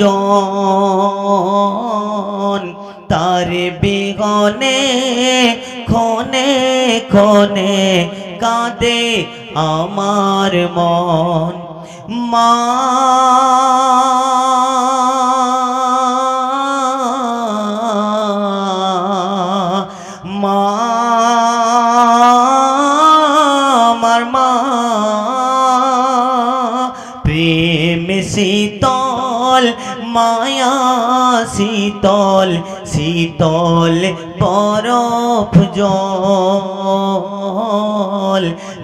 জন তার বিগনে ক্ষণে ক্ষণে কাঁদে আমার মন। মা মা আমার মা প্রেম শীতল মায়া শীতল শীতল বরফ জল।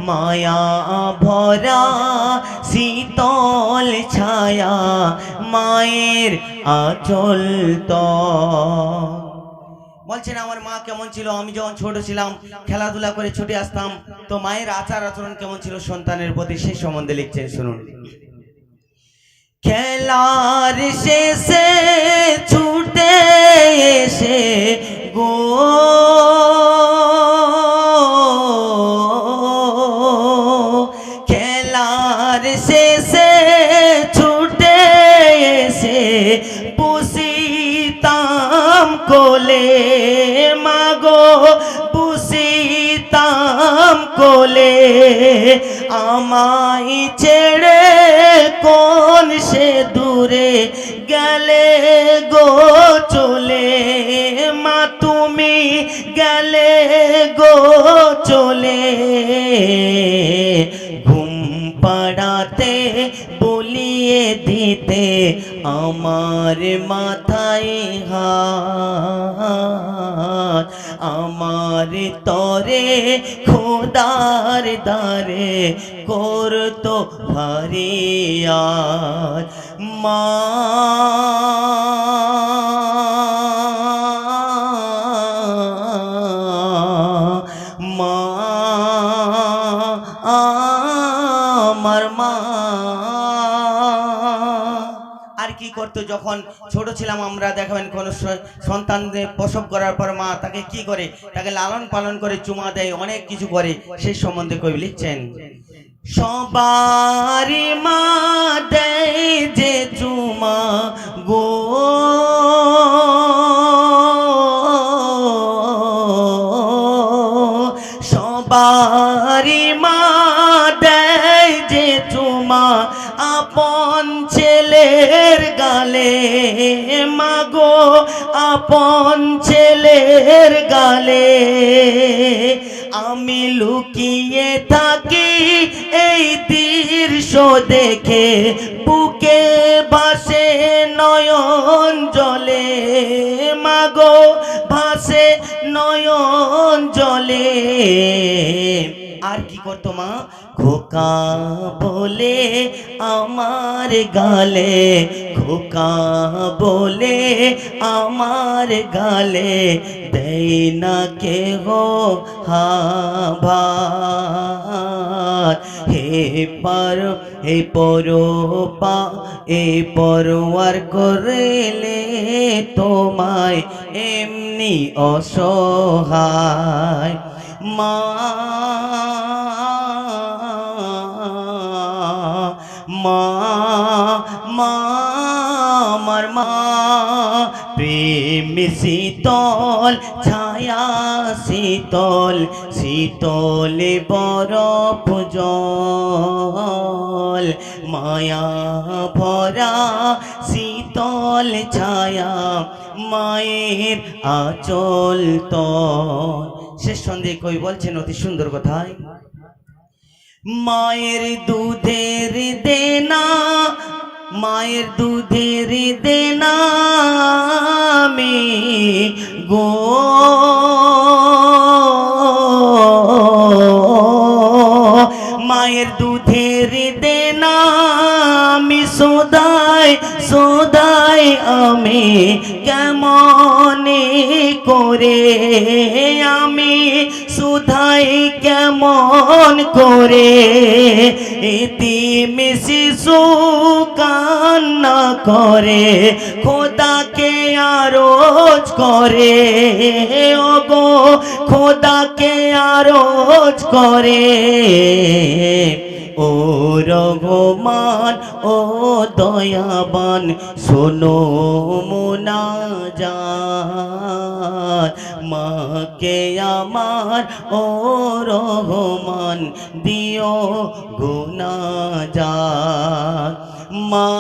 মায়া ভরা শীতল ছায়া মায়ের আচল বলছেন, আমার মা কেমন ছিল? আমি যখন ছোট ছিলাম, খেলাধুলা করে ছুটে আসতাম, তো মায়ের আচার আচরণ কেমন ছিল? সন্তানের প্রতি সেই সম্বন্ধে লিখছেন, শুনুন। খেলার শেষে ছুটে এসে গো। খেলার শেষে ছুটে এসে পুষিতাম কোলে মাগো পুষিতাম কোলে আমায় ছেড়ে কোন সে দূরে গেলে গো চলে? মা, তুমি গেলে গো চলে? ঘুম পাড়াতে বলিয়ে দিতে আমার মাথায় হাত। আমার তরে খোদার দারে করতো ভারিয়ার মা করতো, যখন ছোট ছিলাম আমরা দেখাবেন কোন সন্তানদের প্রসব করার পর মা তাকে কি করে? তাকে লালন পালন করে চুমা দেয়, অনেক কিছু করে সেই সম্বন্ধে কবি লিখছেন সবারি মা দেয় যে চুমা গো। গালে, মাগো আপন ছেলের গালে। আমি লুকিয়ে থাকি এই দৃশ্য দেখে, বুকে বাসে নয়ন জলে। মাগো ভাসে নয়ন জলে। আর কি করতো মা? খোকা বলে আমার গালে, খোকা বলে আমার গালে দেয় না কে গো হাভার হে পার, হে পরো পা এ পরোয়ার করেলে তোমায় এমনি অসহায়। মা প্রেম শীতল, ছায়া শীতল, শীতলে বরফ জল। মায়া ভরা শীতল, ছায়া মায়ের আচল তল। শেষ সন্দেহ কই বলছেন অতি সুন্দর কথায়, মায়ের দুধের দেনা মায়ের দুধের দেনা আমি গো সোদাই আমি কেমনে করে আমি সুধাই কেমন করে ইতিম শিশু কান্না করে, খোদাকে আরোজ করে। ওগো, খোদাকে আরোজ করে। ও রঘমান ও দয়াবান শোনো মোনাজাত। মাকে আমার ও রহমান দিও গুনা যা মা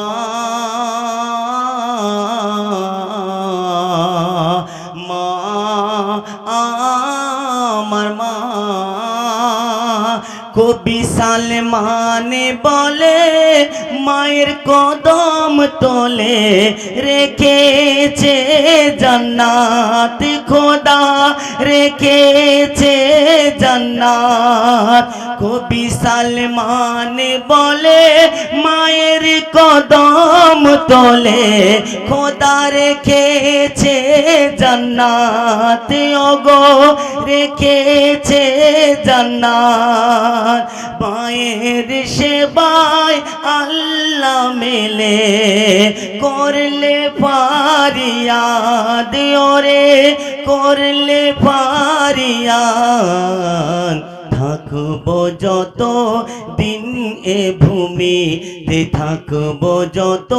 সালমানে বলে, মায়ের কদম তোলে রেখেছে জান্নাত খোদা, রেখেছে জান্নাত। কবি সালমানে বলে, মায়ের কদম তোলে খোদা রেখেছে জান্নাত, ওগো রেখেছে জান্নাত। মায়ের সেবায় আল্লাহ মেলে করলে পারিয়াদ ওরে করলে পারিয়াদ থাকব যত দিন এ ভূমিতে, থাকব যত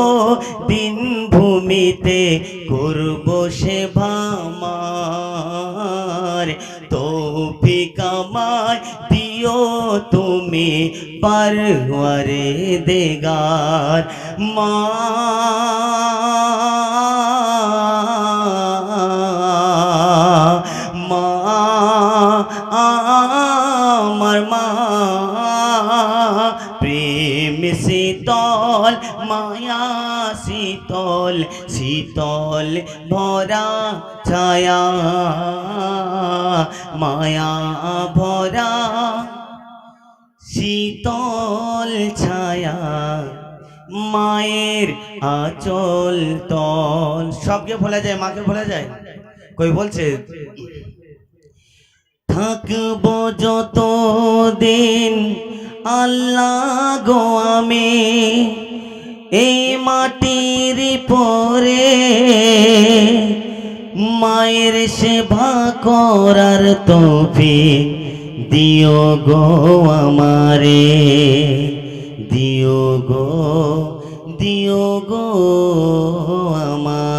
দিন ভূমিতে, করব সে ভামার তৌফিক আমায় দিও তুমি পারওয়ারে দেগার। মা আমার মা প্রেম শীতল, মায়া শীতল শীতল ভরা ছায়া, মায়া ভরা শীতল ছায়া, মায়ের আচল তল। সবকে ভোলা যায়? মাকে ভোলা যায়? কই বলছে? থাকব যত দিন আল্লাহ গো আমি এই মাটির পরে মায়ের সেবা করার তৌফিক দিও গো আমারে দিও গো দিও গো আমার।